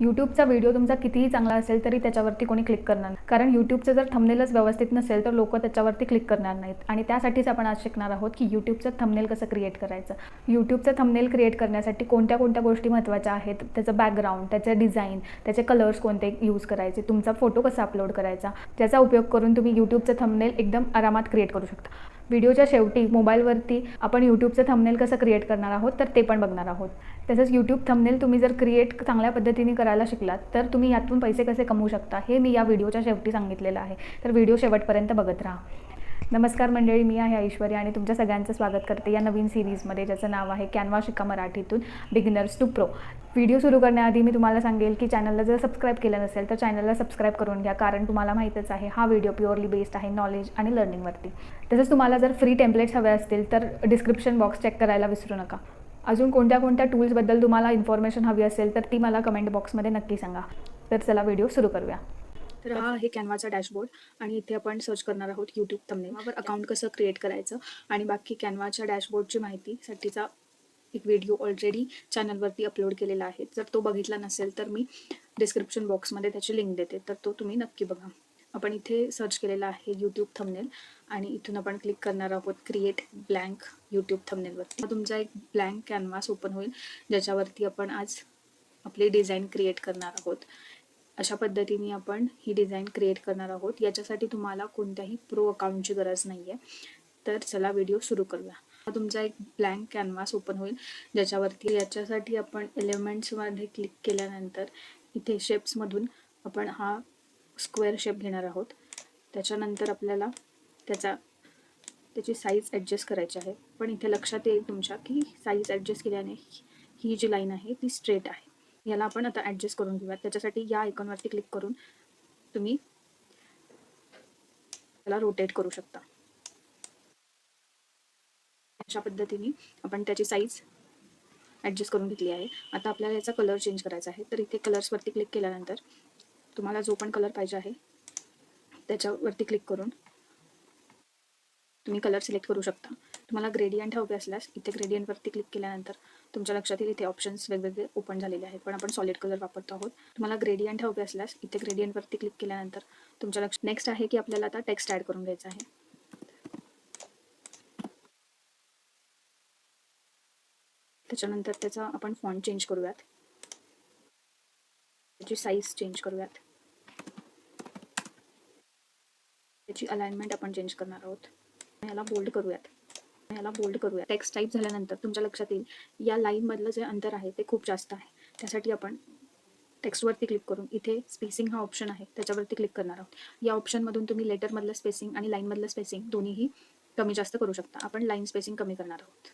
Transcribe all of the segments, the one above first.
यूट्यूबचा video तुमचा कितीही चांगला असेल तरी त्याच्यावरती कोणी क्लिक करणार नाही. कारण यूट्यूबचं जर थंबनेलच व्यवस्थित नसेल तर लोक त्याच्यावरती क्लिक करणार नाहीत. आणि त्यासाठीच आपण आज शिकणार आहोत की यूट्यूबचं थंबनेल कसं क्रिएट करायचं. यूट्यूबचं थंबनेल क्रिएट करण्यासाठी कोणत्या कोणत्या गोष्टी महत्त्वाच्या आहेत त्याचं बॅकग्राऊंड त्याचं डिझाईन त्याचे कलर्स कोणते यूज करायचे तुमचा फोटो कसा अपलोड करायचा त्याचा उपयोग करून तुम्ही यूट्यूबचं थंबनेल एकदम आरामात क्रिएट करू शकता. व्हिडिओच्या शेवटी मोबाईलवरती आपण यूट्यूबचं थंबनेल कसं क्रिएट करणार आहोत तर ते पण बघणार आहोत. तसंच यूट्यूब थंबनेल तुम्ही जर क्रिएट चांगल्या पद्धतीने करायला शिकलात तर तुम्ही यातून पैसे कसे कमवू शकता हे मी या व्हिडिओच्या शेवटी सांगितलेलं आहे. तर व्हिडिओ शेवटपर्यंत बघत राहा. नमस्कार मंडळी मी आहे ऐश्वर्य आणि तुमच्या सगळ्यांचं स्वागत करते या नवीन सिरीजमध्ये ज्याचं नाव आहे कॅनवा शिका मराठीतून बिगिनर्स टू प्रो. व्हिडिओ सुरू करण्याआधी मी तुम्हाला सांगेल की चॅनलला जर सबस्क्राईब केलं नसेल तर चॅनलला सबस्क्राईब करून घ्या कारण तुम्हाला माहीतच आहे हा व्हिडिओ प्युअरली बेस्ड आहे नॉलेज आणि लर्निंगवरती तसंच तुम्हाला जर फ्री टेम्पलेट्स हवे असतील तर डिस्क्रिप्शन बॉक्स चेक करायला विसरू नका. अजून कोणत्या कोणत्या टूल्सबद्दल तुम्हाला इन्फॉर्मेशन हवी असेल तर ती मला कमेंट बॉक्समध्ये नक्की सांगा. तर चला व्हिडिओ सुरू करूया. तर हा आहे कॅनवाचा डॅशबोर्ड आणि इथे आपण सर्च करणार आहोत यूट्यूब थंबनेलवर अकाउंट कसं क्रिएट करायचं आणि बाकी कॅनवाच्या डॅशबोर्डची माहितीसाठीचा एक व्हिडिओ ऑलरेडी चॅनलवरती अपलोड केलेला आहे. जर तो बघितला नसेल तर मी डिस्क्रिप्शन बॉक्समध्ये त्याची लिंक देते. तर तो तुम्ही नक्की बघा. आपण इथे सर्च केलेला आहे यूट्यूब थंबनेल आणि इथून आपण क्लिक करणार आहोत क्रिएट ब्लँक यूट्यूब थंबनेलवरती हा तुमचा एक ब्लँक कॅनव्हास ओपन होईल ज्याच्यावरती आपण आज आपली डिझाईन क्रिएट करणार आहोत. अशा पद्धतीने आपण ही डिझाईन क्रिएट करणार आहोत. याच्यासाठी तुम्हाला कोणत्याही प्रो अकाउंटची गरज नाही आहे तर चला व्हिडिओ सुरू करूया. हा तुमचा एक ब्लँक कॅनव्हास ओपन होईल. ज्याच्यावरती याच्यासाठी आपण एलिमेंट्समध्ये क्लिक केल्यानंतर इथे शेप्समधून आपण हा स्क्वेअर शेप घेणार आहोत. त्याच्यानंतर आपल्याला त्याचा त्याची साईज ॲडजस्ट करायची आहे. पण इथे लक्षात येईल तुमच्या की साईज ॲडजस्ट केल्याने ही जी लाईन आहे ती स्ट्रेट आहे. याला आपण आता ॲडजस्ट करून घेऊयात. त्याच्यासाठी या आयकॉनवरती क्लिक करून तुम्ही त्याला रोटेट करू शकता. अशा पद्धतीने आपण त्याची साईज ॲडजस्ट करून घेतली आहे. आता आपल्याला याचा कलर चेंज करायचा आहे. तर इथे कलर्सवरती क्लिक केल्यानंतर तुम्हाला जो पण कलर पाहिजे आहे त्याच्यावरती क्लिक करून तुम्ही कलर सिलेक्ट करू शकता. तुम्हाला ग्रेडियंट हवे असल्यास इथे ग्रेडियंटवरती क्लिक केल्यानंतर तुमच्या लक्षात येईल इथे ऑप्शन्स वेगवेगळे ओपन झालेले आहेत. पण आपण सॉलिड कलर वापरतो आहोत. तुम्हाला ग्रेडियंट हवे असल्यास इथे ग्रेडियंटवरती क्लिक केल्यानंतर तुमच्या लक्ष नेक्स्ट आहे की आपल्याला आता टेक्स्ट ॲड करून घ्यायचा आहे. त्याच्यानंतर त्याचा आपण फॉन्ट चेंज करूयात. त्याची साईज चेंज करूयात. त्याची अलाइनमेंट आपण चेंज करणार आहोत. याला बोल्ड करूयात. याला बोल्ड करूया. टेक्स्ट टाईप झाल्यानंतर तुमच्या लक्षात येईल. या लाईनमधलं जे अंतर आहे ते खूप जास्त आहे. त्यासाठी आपण टेक्स्टवरती क्लिक करून इथे स्पेसिंग हा ऑप्शन आहे त्याच्यावरती क्लिक करणार आहोत. या ऑप्शनमधून तुम्ही लेटरमधलं स्पेसिंग आणि लाईनमधलं स्पेसिंग दोन्हीही कमी जास्त करू शकता. आपण लाईन स्पेसिंग कमी करणार आहोत.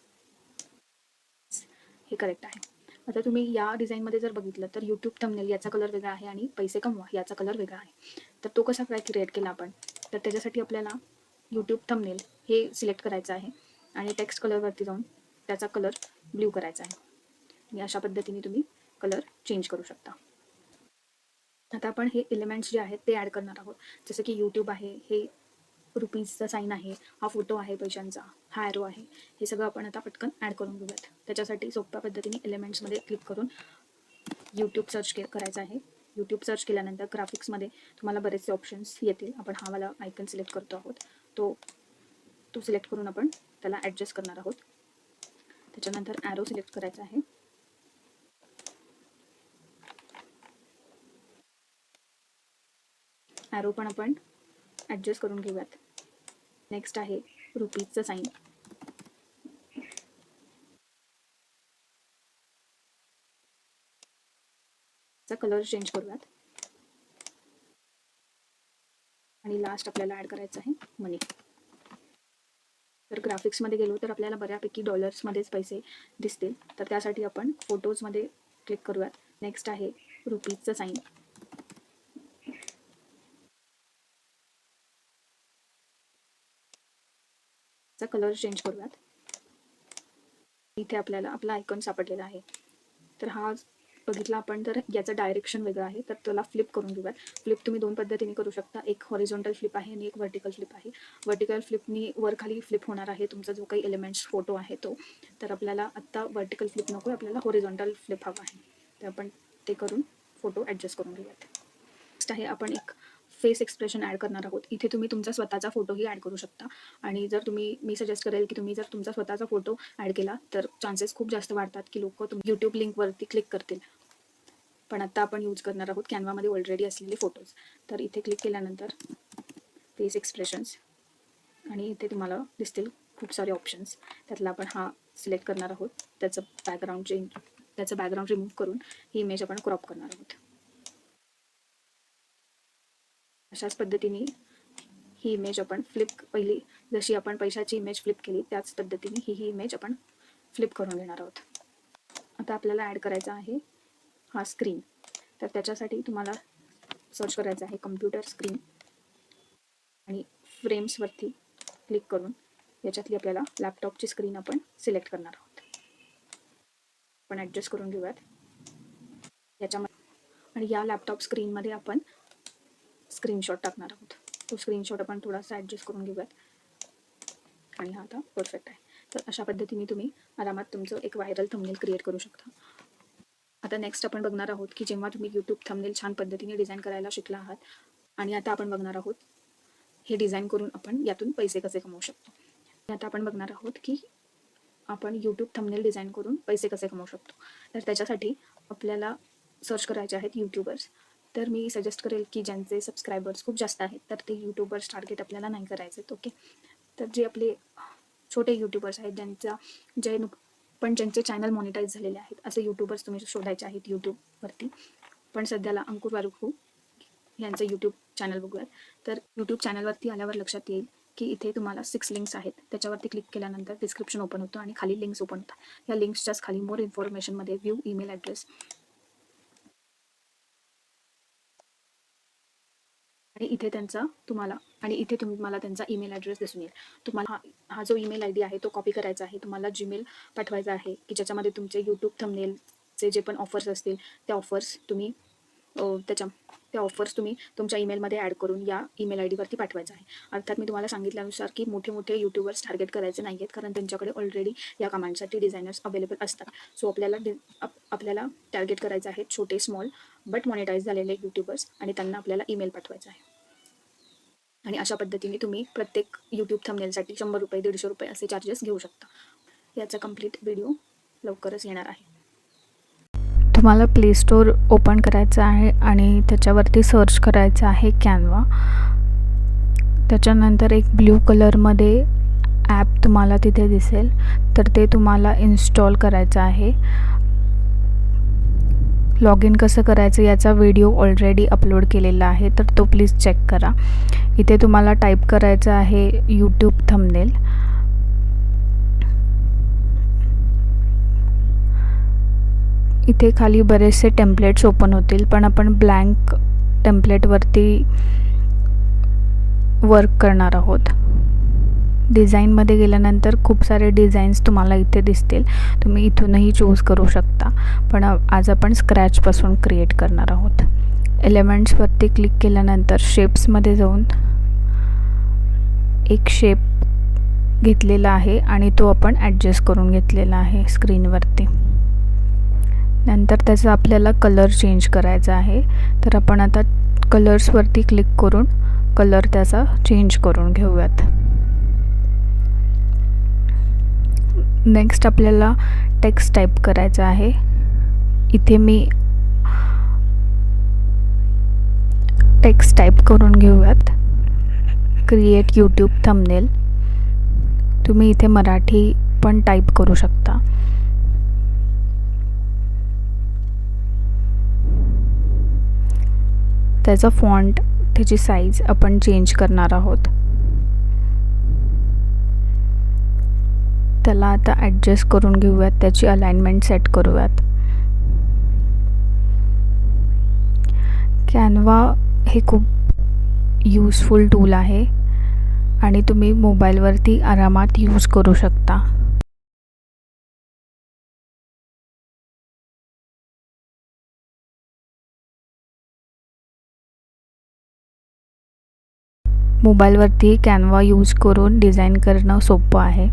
हे करेक्ट आहे. आता तुम्ही या डिझाईनमध्ये जर बघितलं तर यूट्यूब थंबनेल याचा कलर वेगळा आहे आणि पैसे कमवा याचा कलर वेगळा आहे. तर तो कसा काय क्रिएट केला आपण? तर त्याच्यासाठी आपल्याला यूट्यूब थंबनेल हे सिलेक्ट करायचं आहे. आणि टेक्स्ट कलरवरती जाऊन त्याचा कलर ब्ल्यू करायचा आहे. आणि अशा पद्धतीने तुम्ही कलर चेंज करू शकता. आता आपण हे एलिमेंट्स जे आहेत ते ॲड करणार आहोत. जसं की यूट्यूब आहे हे रुपीजचा साईन आहे हा फोटो आहे पैशांचा हा ॲरो आहे. हे सगळं आपण आता पटकन ॲड करून घेऊयात. त्याच्यासाठी सोप्या पद्धतीने एलिमेंट्समध्ये क्लिक करून यूट्यूब सर्च के करायचं आहे. यूट्यूब सर्च केल्यानंतर ग्राफिक्समध्ये तुम्हाला बरेचसे ऑप्शन्स येतील. आपण हा वाला आयकन सिलेक्ट करतो आहोत. तो तो सिलेक्ट करून आपण त्याला ॲडजस्ट करणार आहोत. त्याच्यानंतर ॲरो सिलेक्ट करायचा आहे. ॲरो पण आपण ॲडजस्ट करून घेऊयात. नेक्स्ट आहे रुपीजचं साईन कलर चेंज करूयात. आणि लास्ट आपल्याला ॲड करायचं आहे मनी तर ग्राफिक्समध्ये गेलो तर आपल्याला बऱ्यापैकी डॉलर्समध्येच पैसे दिसतील. तर त्यासाठी आपण फोटोजमध्ये क्लिक करूयात. नेक्स्ट आहे रुपीजचं साईन चा कलर चेंज करूयात. इथे आपल्याला आपला आयकॉन सापडलेला आहे. तर हा बघितला आपण तर याचं डायरेक्शन वेगळं आहे तर त्याला फ्लिप करून घेऊयात. फ्लिप तुम्ही दोन पद्धतीने करू शकता. एक हॉरिझॉन्टल फ्लिप आहे आणि एक व्हर्टिकल फ्लिप आहे. व्हर्टिकल फ्लिपनी वरखाली फ्लिप होणार आहे तुमचा जो काही एलिमेंट्स फोटो आहे तो. तर आपल्याला आत्ता व्हर्टिकल फ्लिप नको आपल्याला हॉरिझॉन्टल फ्लिप हवा आहे. तर आपण ते करून फोटो ॲडजस्ट करून घेऊयात. नेक्स्ट आहे आपण एक फेस एक्सप्रेशन ॲड करणार आहोत. इथे तुम्ही तुमचा स्वतःचा फोटोही ॲड करू शकता. आणि जर तुम्ही मी सजेस्ट करेल की तुम्ही जर तुमचा स्वतःचा फोटो ॲड केला तर चान्सेस खूप जास्त वाढतात की लोक तुम यूट्यूब लिंकवरती क्लिक करतील. पण आता आपण यूज करणार आहोत कॅनवामध्ये ऑलरेडी असलेले फोटोज तर इथे क्लिक केल्यानंतर फेस एक्सप्रेशन्स आणि इथे तुम्हाला दिसतील खूप सारे ऑप्शन्स त्यातला आपण हा सिलेक्ट करणार आहोत. त्याचं बॅकग्राऊंड चेंज त्याचं बॅकग्राऊंड रिमूव्ह करून ही इमेज आपण क्रॉप करणार आहोत. अशाच पद्धतीने ही इमेज आपण फ्लिप पहिली जशी आपण पैशाची इमेज फ्लिप केली त्याच पद्धतीने ही ही इमेज आपण फ्लिप करून घेणार आहोत. आता आपल्याला ॲड करायचा आहे हा स्क्रीन तर त्याच्यासाठी तुम्हाला सर्च करायचं आहे कम्प्युटर स्क्रीन आणि फ्रेम्सवरती क्लिक करून याच्यातली आपल्याला लॅपटॉपची स्क्रीन आपण सिलेक्ट करणार आहोत. आपण ॲडजस्ट करून घेऊयात. याच्यामध्ये आणि या लॅपटॉप स्क्रीनमध्ये आपण स्क्रीनशॉट टाकणार आहोत. तो स्क्रीनशॉट आपण थोडासा ॲडजस्ट करून घेऊयात. आणि हा आता परफेक्ट आहे. तर अशा पद्धतीने तुम्ही आरामात तुमचं एक व्हायरल थंबनेल क्रिएट करू शकता. आता नेक्स्ट आपण बघणार आहोत की जेव्हा तुम्ही यूट्यूब थंबनेल छान पद्धतीने डिझाईन करायला शिकला आहात आणि आता आपण बघणार आहोत हे डिझाईन करून आपण यातून पैसे कसे कमवू शकतो. आता आपण बघणार आहोत की आपण यूट्यूब थंबनेल डिझाईन करून पैसे कसे कमवू शकतो. तर त्याच्यासाठी आपल्याला सर्च करायचे आहेत यूट्यूबर्स तर मी सजेस्ट करेल की ज्यांचे सबस्क्रायबर्स खूप जास्त आहेत तर ते यूट्यूबर्स टार्गेट आपल्याला नाही करायचे ओके तर जे आपले छोटे यूट्यूबर्स आहेत ज्यांचा जे नुक पण ज्यांचे चॅनल मॉनिटाईज झालेले आहेत असे यूट्यूबर्स तुम्ही शोधायचे आहेत यूट्यूबवरती पण सध्याला अंकुर वारुखू यांचं यूट्यूब चॅनल बघूयात. तर यूट्यूब चॅनलवरती आल्यावर लक्षात येईल की इथे तुम्हाला सिक्स लिंक्स आहेत. त्याच्यावरती क्लिक केल्यानंतर डिस्क्रिप्शन ओपन होतं आणि खाली लिंक्स ओपन होतात. या लिंक्सच्याच खाली मोर इन्फॉर्मेशनमध्ये व्यू ईमेल ॲड्रेस आणि इथे त्यांचा तुम्हाला आणि इथे तुम्हाला त्यांचा ईमेल ॲड्रेस दिसून येईल. तुम्हाला हा हा जो ईमेल आय डी आहे तो कॉपी करायचा आहे तुम्हाला जीमेल पाठवायचा आहे की ज्याच्यामध्ये तुमचे यूट्यूब थंबनेलचे जे पण ऑफर्स असतील त्या ऑफर्स तुम्ही त्याच्या त्या ऑफर्स तुम्ही तुमच्या ईमेलमध्ये ॲड करून या ईमेल आय डीवरती पाठवायचं आहे. अर्थात मी तुम्हाला सांगितल्यानुसार की मोठे मोठे यूट्यूबर्स टार्गेट करायचे नाही आहेत कारण त्यांच्याकडे ऑलरेडी या कामांसाठी डिझायनर्स अवेलेबल असतात. सो आपल्याला डि आपल्याला टार्गेट करायचं आहे छोटे स्मॉल बट मॉनिटाईज झालेले यूट्यूबर्स आणि त्यांना आपल्याला ईमेल पाठवायचा आहे. आणि अशा पद्धतीने तुम्ही प्रत्येक यूट्यूब थंबनेलसाठी शंभर रुपये दीडशे रुपये असे चार्जेस घेऊ शकता. याचा कंप्लीट व्हिडिओ लवकरच येणार आहे. तुम्हाला प्ले स्टोअर ओपन करायचं आहे आणि त्याच्यावरती सर्च करायचं आहे कॅनवा त्याच्यानंतर एक ब्ल्यू कलरमध्ये ॲप तुम्हाला तिथे दिसेल. तर ते तुम्हाला इन्स्टॉल करायचं आहे. लॉग इन कसं करायचं याचा व्हिडिओ ऑलरेडी अपलोड केलेला आहे तर तो प्लीज चेक करा. इथे तुम्हाला टाईप करायचं आहे यूट्यूब थंबनेल इथे खाली बरेचसे टेम्पलेट्स ओपन होतील पण आपण ब्लँक टेम्पलेटवरती वर्क करणार आहोत. डिझाईनमध्ये गेल्यानंतर खूप सारे डिझाईन्स तुम्हाला इथे दिसतील. तुम्ही इथूनही चूज करू शकता. पण आज आपण स्क्रॅचपासून क्रिएट करणार आहोत. एलिमेंट्सवरती क्लिक केल्यानंतर शेप्समध्ये जाऊन एक शेप घेतलेला आहे आणि तो आपण ॲडजस्ट करून घेतलेला आहे स्क्रीनवरती नंतर त्याचा आपल्याला कलर चेंज करायचा आहे. तर आपण आता कलर्सवरती क्लिक करून कलर त्याचा चेंज करून घेऊयात. नेक्स्ट आपल्याला टेक्स्ट टाईप करायचा आहे. इथे मी टेक्स्ट टाईप करून घेऊयात. क्रिएट यूट्यूब थंबनेल तुम्ही इथे मराठी पण टाईप करू शकता. त्याचा फॉन्ट त्याची साईज आपण चेंज करणार आहोत. त्याला आता ॲडजस्ट करून घेऊयात त्याची अलाइनमेंट सेट करूयात. कॅनवा हे खूप यूजफुल टूल आहे आणि तुम्ही मोबाईलवरती आरामात यूज करू शकता. मोबाईलवरती कॅनवा यूज करून डिझाईन करणं सोपं आहे.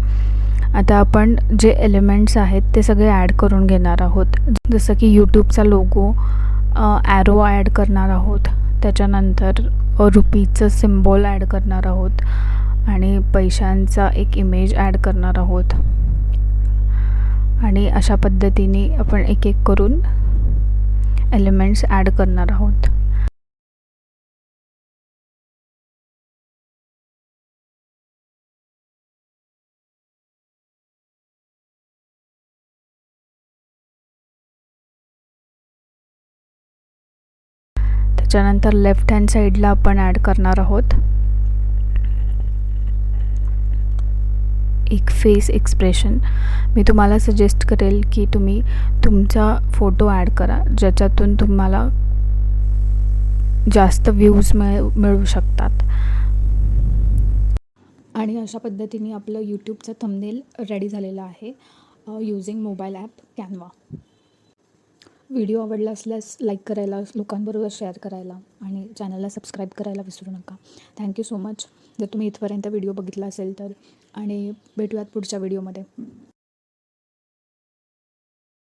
आता आपण जे एलिमेंट्स आहेत ते सगळे ॲड करून घेणार आहोत. जसं की यूट्यूबचा लोगो ॲरो ॲड करणार आहोत. त्याच्यानंतर रुपीचं सिम्बॉल ॲड करणार आहोत. आणि पैशांचा एक इमेज ॲड करणार आहोत. आणि अशा पद्धतीने आपण एक एक करून एलिमेंट्स ॲड करणार आहोत. त्याच्यानंतर लेफ्ट हँड साईडला आपण ॲड करणार आहोत. एक फेस एक्सप्रेशन मी तुम्हाला सजेस्ट करेल की तुम्ही तुमचा फोटो ॲड करा ज्याच्यातून तुम्हाला जास्त व्ह्यूज मिळ मिळू शकतात. आणि अशा पद्धतीने आपलं यूट्यूबचं थंबनेल रेडी झालेलं आहे using mobile app Canva video आवडला असल्यास लाईक करायला लोकांबरोबर शेअर करायला आणि चॅनलला सबस्क्राईब करायला विसरू नका. थँक्यू सो मच जर तुम्ही इथपर्यंत व्हिडिओ बघितला असेल तर. आणि भेटूयात पुढच्या व्हिडिओमध्ये.